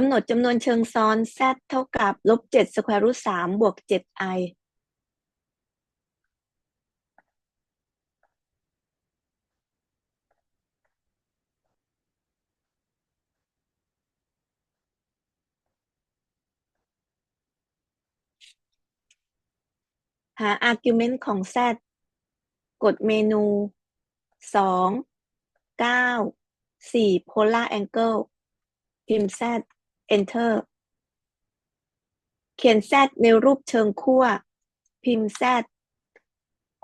กำหนดจำนวนเชิงซ้อน z เท่ากับลบเจ็ดสแควรูทสามบวกเจ็ด i หา argument ของ z กดเมนูสองเก้าสี่ polar angle พิมพ์ z enter เขียน z ในรูปเชิงขั้วพิมพ์ z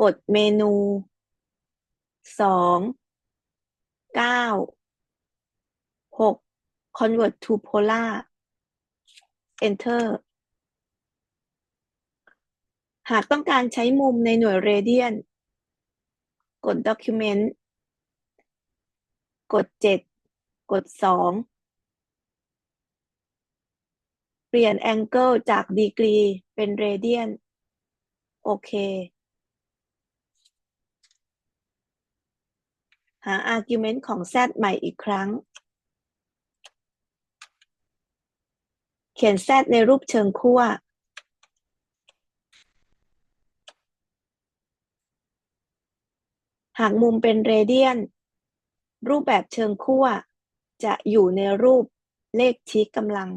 กดเมนูสองเก้าหก convert to polar enter หากต้องการใช้มุมในหน่วยเรเดียน กด document กด 7 กด 2 เปลี่ยน angle จาก degree เป็น radian โอเค หา argument ของ z ใหม่อีกครั้ง เขียน z ในรูปเชิงขั้วหากมุมเป็นเรเดียน รูปแบบเชิงขั้วจะอยู่ในรูปเลขชี้กำลัง